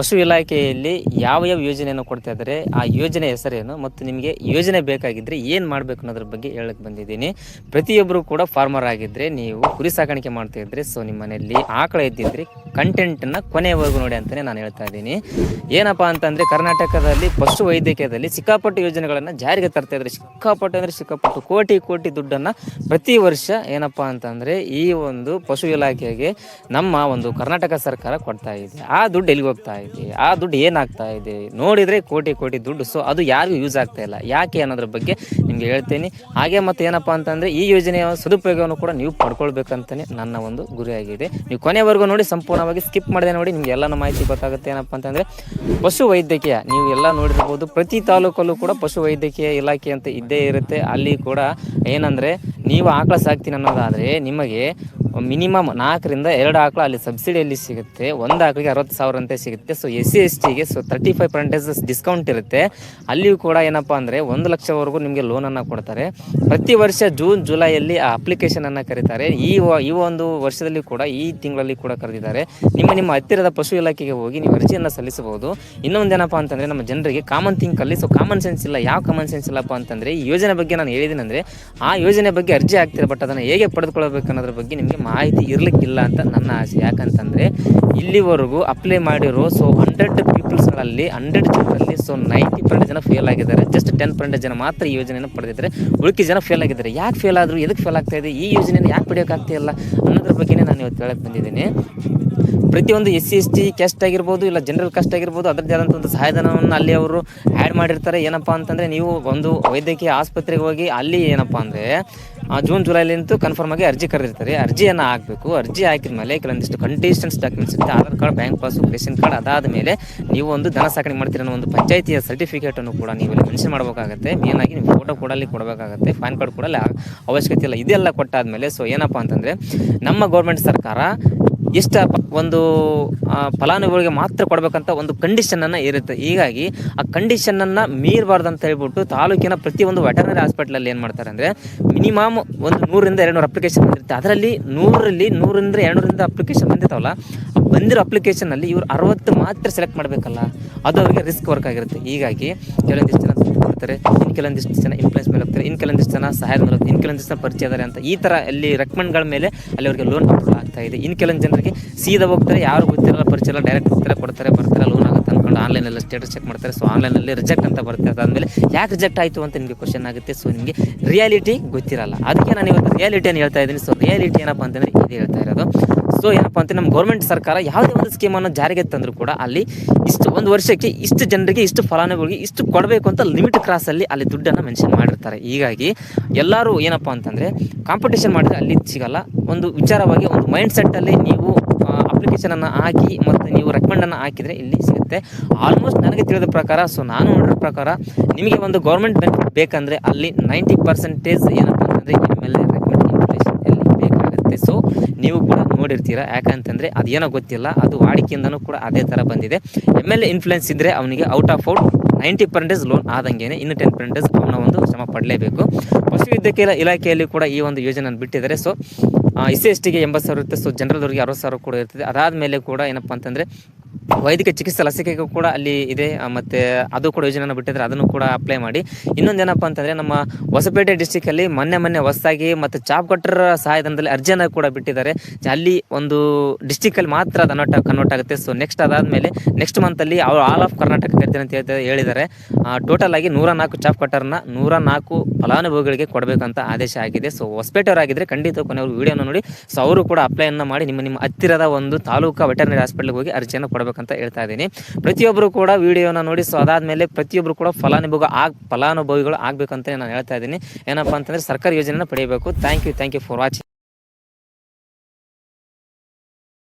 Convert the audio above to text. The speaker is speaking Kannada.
ಪಶು ಇಲಾಖೆಯಲ್ಲಿ ಯಾವ ಯಾವ ಯೋಜನೆಯನ್ನು ಕೊಡ್ತಾ ಇದ್ದಾರೆ, ಆ ಯೋಜನೆ ಹೆಸರೇನು ಮತ್ತು ನಿಮಗೆ ಯೋಜನೆ ಬೇಕಾಗಿದ್ದರೆ ಏನು ಮಾಡಬೇಕು ಅನ್ನೋದ್ರ ಬಗ್ಗೆ ಹೇಳಕ್ಕೆ ಬಂದಿದ್ದೀನಿ. ಪ್ರತಿಯೊಬ್ಬರು ಕೂಡ ಫಾರ್ಮರ್ ಆಗಿದ್ದರೆ ನೀವು ಕುರಿ ಸಾಕಾಣಿಕೆ ಮಾಡ್ತಾ ಇದ್ದರೆ ಸೊ ನಿಮ್ಮ ಮನೆಯಲ್ಲಿ ಆಕಳ ಇದ್ದಿದ್ರೆ ಕಂಟೆಂಟನ್ನು ಕೊನೆಯವರೆಗೂ ನೋಡಿ ಅಂತಲೇ ನಾನು ಹೇಳ್ತಾ ಇದ್ದೀನಿ. ಏನಪ್ಪ ಅಂತಂದರೆ ಕರ್ನಾಟಕದಲ್ಲಿ ಪಶು ವೈದ್ಯಕೀಯದಲ್ಲಿ ಸಿಕ್ಕಾಪಟ್ಟು ಯೋಜನೆಗಳನ್ನು ಜಾರಿಗೆ ತರ್ತಾ ಇದ್ದಾರೆ. ಸಿಕ್ಕಾಪಟ್ಟು ಅಂದರೆ ಸಿಕ್ಕಾಪಟ್ಟು ಕೋಟಿ ಕೋಟಿ ದುಡ್ಡನ್ನು ಪ್ರತಿ ವರ್ಷ ಏನಪ್ಪ ಅಂತಂದರೆ ಈ ಒಂದು ಪಶು ಇಲಾಖೆಗೆ ನಮ್ಮ ಒಂದು ಕರ್ನಾಟಕ ಸರ್ಕಾರ ಕೊಡ್ತಾ ಇದೆ. ಆ ದುಡ್ಡು ಎಲ್ಲಿಗೆ ಹೋಗ್ತಾ ಇದೆ? ಆ ದುಡ್ಡು ಏನಾಗ್ತಾ ಇದೆ ನೋಡಿದರೆ ಕೋಟಿ ಕೋಟಿ ದುಡ್ಡು. ಸೊ ಅದು ಯಾರಿಗೂ ಯೂಸ್ ಆಗ್ತಾ ಇಲ್ಲ. ಯಾಕೆ ಅನ್ನೋದ್ರ ಬಗ್ಗೆ ನಿಮಗೆ ಹೇಳ್ತೀನಿ. ಹಾಗೆ ಮತ್ತು ಏನಪ್ಪ ಅಂತಂದರೆ ಈ ಯೋಜನೆಯ ಸದುಪಯೋಗವನ್ನು ಕೂಡ ನೀವು ಪಡ್ಕೊಳ್ಬೇಕಂತಲೇ ನನ್ನ ಒಂದು ಗುರಿಯಾಗಿದೆ. ನೀವು ಕೊನೆವರೆಗೂ ನೋಡಿ, ಸಂಪೂರ್ಣವಾಗಿ ಸ್ಕಿಪ್ ಮಾಡಿದೆ ನೋಡಿ, ನಿಮಗೆ ಎಲ್ಲ ಮಾಹಿತಿ ಗೊತ್ತಾಗುತ್ತೆ ಏನಪ್ಪ ಅಂತಂದರೆ, ಪಶು ವೈದ್ಯಕೀಯ ನೀವು ಎಲ್ಲ ನೋಡಿರ್ಬೋದು. ಪ್ರತಿ ತಾಲೂಕಲ್ಲೂ ಕೂಡ ಪಶು ವೈದ್ಯಕೀಯ ಇಲಾಖೆ ಅಂತ ಇದ್ದೇ ಇರುತ್ತೆ. ಅಲ್ಲಿ ಕೂಡ ಏನಂದರೆ, ನೀವು ಆಕಳ ಸಾಕ್ತೀನಿ ಅನ್ನೋದಾದರೆ ನಿಮಗೆ ಮಿನಿಮಮ್ ನಾಲ್ಕರಿಂದ ಎರಡು ಆಕಳು ಅಲ್ಲಿ ಸಬ್ಸಿಡಿಯಲ್ಲಿ ಸಿಗುತ್ತೆ. ಒಂದು ಆಕಳಿಗೆ ಅರವತ್ತು ಸಾವಿರ ಅಂತ ಸಿಗುತ್ತೆ. ಸೊ ಎಸ್ ಸಿ ಎಸ್ ಟಿಗೆ so thirty five percentage discount ಇರುತ್ತೆ. ಅಲ್ಲಿಯೂ ಕೂಡ ಏನಪ್ಪ ಅಂದರೆ ಒಂದು ಲಕ್ಷವರೆಗೂ ನಿಮಗೆ ಲೋನನ್ನು ಕೊಡ್ತಾರೆ. ಪ್ರತಿ ವರ್ಷ ಜೂನ್ ಜುಲೈಯಲ್ಲಿ ಆ ಅಪ್ಲಿಕೇಶನನ್ನು ಕರೀತಾರೆ. ಈ ಈ ಒಂದು ವರ್ಷದಲ್ಲಿ ಕೂಡ, ಈ ತಿಂಗಳಲ್ಲಿ ಕೂಡ ಕರೆದಿದ್ದಾರೆ. ನಿಮ್ಮ ನಿಮ್ಮ ಹತ್ತಿರದ ಪಶು ಇಲಾಖೆಗೆ ಹೋಗಿ ನೀವು ಅರ್ಜಿಯನ್ನು ಸಲ್ಲಿಸಬಹುದು. ಇನ್ನೊಂದು ಏನಪ್ಪ ಅಂತಂದರೆ ನಮ್ಮ ಜನರಿಗೆ ಕಾಮನ್ ಥಿಂಕಲ್ಲಿ ಸೊ ಕಾಮನ್ ಸೆನ್ಸ್ ಇಲ್ಲ. ಯಾವ ಕಾಮನ್ ಸೆನ್ಸ್ ಇಲ್ಲಪ್ಪ ಅಂತಂದರೆ ಈ ಯೋಜನೆ ಬಗ್ಗೆ ನಾನು ಹೇಳಿದ್ದೀನಿ ಅಂದರೆ ಆ ಯೋಜನೆ ಬಗ್ಗೆ ಅರ್ಜಿ ಹಾಕ್ತಿರ ಬಟ್ ಅದನ್ನು ಹೇಗೆ ಪಡೆದುಕೊಳ್ಳಬೇಕು ಅನ್ನೋದ್ರ ಬಗ್ಗೆ ನಿಮಗೆ ಮಾಹಿತಿ ಇರಲಿಕ್ಕಿಲ್ಲ ಅಂತ ನನ್ನ ಆಸೆ. ಯಾಕಂತಂದರೆ ಇಲ್ಲಿವರೆಗೂ ಅಪ್ಲೈ ಮಾಡಿರೋ ಸೊ ಹಂಡ್ರೆಡ್ ಪೀಪಲ್ಸ್ಗಳಲ್ಲಿ ಹಂಡ್ರೆಡ್ ಜನರಲ್ಲಿ ಸೊ ನೈಂಟಿ ಪರ್ಸೆಂಟ್ ಜನ ಫೇಲ್ ಆಗಿದ್ದಾರೆ. ಜಸ್ಟ್ ಟೆನ್ ಪರ್ಸೆಂಟ್ ಜನ ಮಾತ್ರ ಈ ಯೋಜನೆಯನ್ನು ಪಡೆದಿದ್ದಾರೆ. ಉಳಿಕೆ ಜನ ಫೇಲ್ ಆಗಿದ್ದಾರೆ. ಯಾಕೆ ಫೇಲ್ ಆದರು ಎದಕ್ಕೆ ಫೇಲ್ ಆಗ್ತಾ ಇದೆ? ಈ ಯೋಜನೆಯನ್ನು ಯಾಕೆ ಪಡೆಯೋಕ್ಕಾಗ್ತಿಲ್ಲ ಅನ್ನೋದ್ರ ಬಗ್ಗೆನೇ ನಾನು ಇವತ್ತು ಹೇಳಕ್ಕೆ ಬಂದಿದ್ದೀನಿ. ಪ್ರತಿಯೊಂದು S C S T caste ಆಗಿರ್ಬೋದು, ಇಲ್ಲ ಜನರಲ್ ಕಾಸ್ಟ್ ಆಗಿರ್ಬೋದು, ಅದರದ್ದೇ ಆದಂಥ ಒಂದು ಸಹಾಯಧನವನ್ನು ಅಲ್ಲಿ ಅವರು ಆ್ಯಡ್ ಮಾಡಿರ್ತಾರೆ. ಏನಪ್ಪ ಅಂತಂದರೆ ನೀವು ಒಂದು ವೈದ್ಯಕೀಯ ಆಸ್ಪತ್ರೆಗೆ ಹೋಗಿ ಅಲ್ಲಿ ಏನಪ್ಪ ಅಂದರೆ ಜೂನ್ ಜುಲೈಲಿಂತೂ ಕನ್ಫರ್ಮ್ ಆಗಿ ಅರ್ಜಿ ಕರೆದಿರ್ತಾರೆ. ಅರ್ಜಿಯನ್ನು ಹಾಕಬೇಕು. ಅರ್ಜಿ ಹಾಕಿದ ಮೇಲೆ ಕೆಲವೊಂದಿಷ್ಟು ಕಂಡೀಷನ್ಸ್ ಡಾಕ್ಯುಮೆಂಟ್ಸ್ ಇರುತ್ತೆ. Aadhaar card bank passbook ration card ಅದಾದ ಮೇಲೆ ನೀವು ಒಂದು ದನ ಸಾಕಣೆ ಮಾಡ್ತೀರ ಅನ್ನೋ ಒಂದು ಪಂಚಾಯಿತಿಯ ಸರ್ಟಿಫಿಕೇಟನ್ನು ಕೂಡ ನೀವು ಇಲ್ಲಿ ಮೆನ್ಷನ್ ಮಾಡಬೇಕಾಗುತ್ತೆ. ಮೇನಾಗಿ ನೀವು ಫೋಟೋ ಕೂಡ ಅಲ್ಲಿ ಕೊಡಬೇಕಾಗುತ್ತೆ. ಪ್ಯಾನ್ ಕಾರ್ಡ್ ಕೂಡ ಅವಶ್ಯಕತೆ ಇಲ್ಲ. ಇದೆಲ್ಲ ಕೊಟ್ಟಾದ ಮೇಲೆ ಸೊ ಏನಪ್ಪ ಅಂತಂದರೆ ನಮ್ಮ ಗೌರ್ಮೆಂಟ್ ಸರ್ಕಾರ ಇಷ್ಟ ಒಂದು ಫಲಾನುಭವಿಗೆ ಮಾತ್ರ ಕೊಡಬೇಕಂತ ಒಂದು ಕಂಡೀಷನನ್ನು ಇರುತ್ತೆ. ಹೀಗಾಗಿ ಆ ಕಂಡೀಷನನ್ನು ಮೀರಬಾರ್ದು ಅಂತ ಹೇಳ್ಬಿಟ್ಟು ತಾಲೂಕಿನ ಪ್ರತಿಯೊಂದು ವೆಟರ್ನರಿ ಹಾಸ್ಪಿಟ್ಲಲ್ಲಿ ಏನು ಮಾಡ್ತಾರೆ ಅಂದರೆ ಮಿನಿಮಮ್ ಒಂದು ನೂರರಿಂದ ಎರಡು ನೂರು ಅಪ್ಲಿಕೇಶನ್ ಬಂದಿರುತ್ತೆ. ಅದರಲ್ಲಿ ನೂರಲ್ಲಿ ನೂರಿಂದ ಎರಡುನೂರಿಂದ ಅಪ್ಲಿಕೇಶನ್ ಬಂದಿರ್ತಾವಲ್ಲ ಬಂದಿರೋ ಅಪ್ಲಿಕೇಶನಲ್ಲಿ ಇವರು ಅರವತ್ತು ಮಾತ್ರ ಸೆಲೆಕ್ಟ್ ಮಾಡಬೇಕಲ್ಲ, ಅದು ಅವರಿಗೆ ರಿಸ್ಕ್ ವರ್ಕ್ ಆಗಿರುತ್ತೆ. ಹೀಗಾಗಿ ಕೆಲವೊಂದಿಷ್ಟು ಜನ ಮಾಡ್ತಾರೆ ಇನ್ನು ಕೆಲವೊಂದಿಷ್ಟು ಜನ ಇನ್ಫ್ಲೂಯೆನ್ಸ್ ಮೇಲೆ ಹೋಗ್ತಾರೆ ಇನ್ನು ಕೆಲವೊಂದಿಷ್ಟು ಜನ ಸಹಾಯ ಮೇಲೆ ಇನ್ನು ಕೆಲವೊಂದಿಷ್ಟು ಜನ ಪರಿಚಯ ಅಂತ ಈ ಥರ ಅಲ್ಲಿ ರೆಕಮೆಂಡ್ಗಳ ಮೇಲೆ ಅಲ್ಲಿ ಅವರಿಗೆ ಲೋನ್ ಅಪ್ರೂವ್ ಆಗ್ತಾ ಇದೆ. ಇನ್ನು ಕೆಲವೊಂದು ಜನರಿಗೆ ಸೀದಾ ಹೋಗ್ತಾರೆ, ಯಾರು ಗೊತ್ತಿರಲ್ಲ, ಪರಿಚಯ ಡೈರೆಕ್ಟ್ ಹೋಗ್ತಾರೆ ಕೊಡ್ತಾರೆ, ಬರ್ತಾರೆ ಲೋನ್ ಆಗುತ್ತೆ. ಅಂದ್ಕೊಂಡು ಆನ್ಲೈನಲ್ಲಿ ಸ್ಟೇಟಸ್ ಚೆಕ್ ಮಾಡ್ತಾರೆ. ಸೊ ಆನ್ಲೈನಲ್ಲಿ ರಿಜೆಕ್ಟ್ ಅಂತ ಬರುತ್ತೆ. ಅದಾದಮೇಲೆ ಯಾಕೆ ರಿಜೆಕ್ಟ್ ಆಯಿತು ಅಂತ ನಿಮಗೆ ಕ್ವಶನ್ ಆಗುತ್ತೆ. ಸೊ ನಿಮಗೆ ರಿಯಾಲಿಟಿ ಗೊತ್ತಿರಲ್ಲ. ಅದಕ್ಕೆ ನಾನು ಇವತ್ತು ರಿಯಾಲಿಟಿಯನ್ನು ಹೇಳ್ತಾ ಇದ್ದೀನಿ. ಸೊ ರಿಯಾಲಿಟಿ ಏನಪ್ಪ ಅಂತಂದರೆ ಇದು ಹೇಳ್ತಾ ಇರೋದು. ಸೊ ಏನಪ್ಪ ಅಂತ ನಮ್ಮ ಗೌರ್ಮೆಂಟ್ ಸರ್ಕಾರ ಯಾವುದೇ ಒಂದು ಸ್ಕೀಮನ್ನು ಜಾರಿಗೆ ತಂದರೂ ಕೂಡ ಅಲ್ಲಿ ಇಷ್ಟು ಒಂದು ವರ್ಷಕ್ಕೆ ಇಷ್ಟು ಜನರಿಗೆ ಇಷ್ಟು ಫಲಾನುಭವಿಗೆ ಇಷ್ಟು ಕೊಡಬೇಕು ಅಂತ ಲಿಮಿಟ್ ಕ್ರಾಸಲ್ಲಿ ಅಲ್ಲಿ ದುಡ್ಡನ್ನು ಮೆನ್ಷನ್ ಮಾಡಿರ್ತಾರೆ. ಹೀಗಾಗಿ ಎಲ್ಲರೂ ಏನಪ್ಪ ಅಂತಂದರೆ ಕಾಂಪಿಟೇಷನ್ ಮಾಡಿದ್ರೆ ಅಲ್ಲಿ ಸಿಗಲ್ಲ. ಒಂದು ವಿಚಾರವಾಗಿ ಒಂದು ಮೈಂಡ್ ಸೆಟ್ಟಲ್ಲಿ ನೀವು ಅಪ್ಲಿಕೇಶನನ್ನು ಹಾಕಿ ಮತ್ತು ರೆಕಮೆಂಡನ್ನು ಹಾಕಿದರೆ ಇಲ್ಲಿ ಸಿಗುತ್ತೆ. ಆಲ್ಮೋಸ್ಟ್ ನನಗೆ ತಿಳಿದ ಪ್ರಕಾರ ಸೊ ನಾನು ನೋಡಿರೋ ಪ್ರಕಾರ, ನಿಮಗೆ ಒಂದು ಗೌರ್ಮೆಂಟ್ ಬ್ಯಾಂಕ್ ಬೇಕಂದರೆ ಅಲ್ಲಿ ನೈಂಟಿ ಪರ್ಸೆಂಟೇಜ್ ಏನಪ್ಪ ಅಂತಂದರೆ ಎಂ ಎಲ್ ಬೇಕಾಗುತ್ತೆ. ಸೊ ನೀವು ಕೂಡ ನೋಡಿರ್ತೀರಾ, ಯಾಕಂತಂದರೆ ಅದೇನೋ ಗೊತ್ತಿಲ್ಲ, ಅದು ವಾಡಿಕೆಯಿಂದನೂ ಕೂಡ ಅದೇ ಥರ ಬಂದಿದೆ. ಎಂ ಎಲ್ ಎ ಇನ್ಫ್ಲುಯೆನ್ಸ್ ಇದ್ದರೆ ಅವನಿಗೆ out of out ninety percentage loan ಆದಂಗೆ ಇನ್ನು ಟೆನ್ ಪರ್ಸೆಂಟೇಜ್ ಅವನ ಒಂದು ಶ್ರಮ ಪಡಲೇಬೇಕು. ಪಶುವೈದ್ಯಕೀಯ ಇಲಾಖೆಯಲ್ಲಿ ಕೂಡ ಈ ಒಂದು ಯೋಜನೆಯನ್ನು ಬಿಟ್ಟಿದ್ದಾರೆ. ಸೊ ಎಸ್ ಎಸ್ ಟಿಗೆ ಎಂಬತ್ತು ಸಾವಿರ ಇರುತ್ತೆ. ಸೊ ಜನರಲ್ದವ್ರಿಗೆ ಅರವತ್ತು ಸಾವಿರ ಕೂಡ ಇರ್ತದೆ. ಅದಾದ ಮೇಲೆ ಕೂಡ ಏನಪ್ಪ ಅಂತಂದರೆ ವೈದ್ಯಕೀಯ ಚಿಕಿತ್ಸೆ ಲಸಿಕೆಗೂ ಕೂಡ ಅಲ್ಲಿ ಇದೆ ಮತ್ತು ಅದು ಕೂಡ ಯೋಜನೆಯನ್ನು ಬಿಟ್ಟಿದ್ರೆ ಅದನ್ನು ಕೂಡ ಅಪ್ಲೈ ಮಾಡಿ. ಇನ್ನೊಂದು ಏನಪ್ಪ ಅಂತಂದರೆ ನಮ್ಮ ಹೊಸಪೇಟೆ ಡಿಸ್ಟಿಕಲ್ಲಿ ಮೊನ್ನೆ ಮೊನ್ನೆ ಹೊಸದಾಗಿ ಮತ್ತು ಚಾಪ್ ಕಟ್ಟರ ಸಹಾಯಧನದಲ್ಲಿ ಅರ್ಜಿಯನ್ನು ಕೂಡ ಬಿಟ್ಟಿದ್ದಾರೆ. ಅಲ್ಲಿ ಒಂದು ಡಿಸ್ಟಿಕಲ್ಲಿ ಮಾತ್ರ ಅದು ಕನ್ವರ್ಟ್ ಆಗುತ್ತೆ. ಸೊ ನೆಕ್ಸ್ಟ್ ಅದಾದಮೇಲೆ ನೆಕ್ಸ್ಟ್ ಮಂತಲ್ಲಿ ಅವರು ಆಲ್ ಆಫ್ ಕರ್ನಾಟಕ ಕರ್ತೀನಿ ಅಂತ ಹೇಳ್ತಾ ಹೇಳಿದ್ದಾರೆ. ಟೋಟಲ್ ಆಗಿ ನೂರ ನಾಲ್ಕು ಚಾಪ್ ಕಟ್ಟರ್ನ ನೂರ ನಾಲ್ಕು ಫಲಾನುಭವಿಗಳಿಗೆ ಕೊಡಬೇಕಂತ ಆದೇಶ ಆಗಿದೆ. ಸೊ ಹೊಸಪೇಟೆಯವರಾಗಿದ್ದರೆ ಖಂಡಿತ ಕೊನೆಯವರು ವಿಡಿಯೋನ ನೋಡಿ. ಸೊ ಅವರು ಕೂಡ ಅಪ್ಲೈಯನ್ನು ಮಾಡಿ ನಿಮ್ಮ ನಿಮ್ಮ ಹತ್ತಿರದ ಒಂದು ತಾಲೂಕು ವೆಟರ್ನರಿ ಹಾಸ್ಪಿಟಲ್ಗೆ ಹೋಗಿ ಅರ್ಜಿಯನ್ನು ಕೊಡಬೇಕಂತ ಹೇಳ್ತಾ ಇದ್ದೀನಿ. ಪ್ರತಿಯೊಬ್ಬರು ಕೂಡ ವಿಡಿಯೋನ ನೋಡಿ ಸೊ ಅದಾದಮೇಲೆ ಪ್ರತಿಯೊಬ್ಬರು ಕೂಡ ಫಲಾನುಭವಿ ಆಗ, ಫಲಾನುಭವಿಗಳು ಆಗಬೇಕಂತ ನಾನು ಹೇಳ್ತಾ ಇದ್ದೀನಿ. ಏನಪ್ಪ ಅಂತಂದರೆ ಸರ್ಕಾರಿ ಯೋಜನೆನ ಪಡೆಯಬೇಕು. Thank you thank you for watching